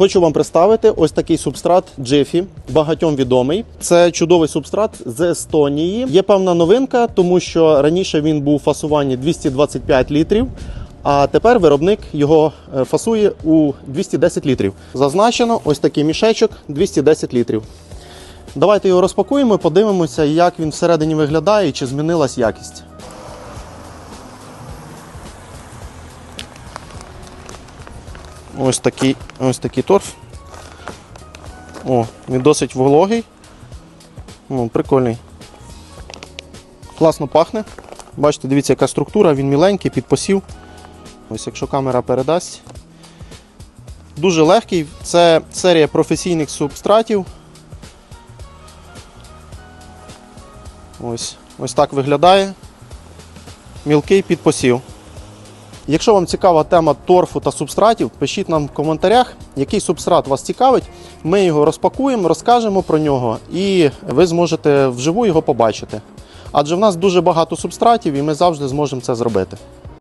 Хочу вам представити ось такий субстрат Jiffy, багатьом відомий. Це чудовий субстрат з Естонії. Є певна новинка, тому що раніше він був у фасуванні 225 літрів. А тепер виробник його е, фасує у 210 літрів. Зазначено ось такий мішечок 210 літрів. Давайте його розпакуємо і подивимося, як він всередині виглядає і чи змінилась якість. Ось такий, ось такий торф. О, він досить вологий. Ну, прикольний. Класно пахне. Бачите, дивіться, яка структура, він міленький, під посів. Ось якщо камера передасть. Дуже легкий. Це серія професійних субстратів. Ось, ось так виглядає. Мілкий під посів. Якщо вам цікава тема торфу та субстратів, пишіть нам в коментарях, який субстрат вас цікавить. Ми його розпакуємо, розкажемо про нього, і ви зможете вживу його побачити. Адже в нас дуже багато субстратів, і ми завжди зможемо це зробити.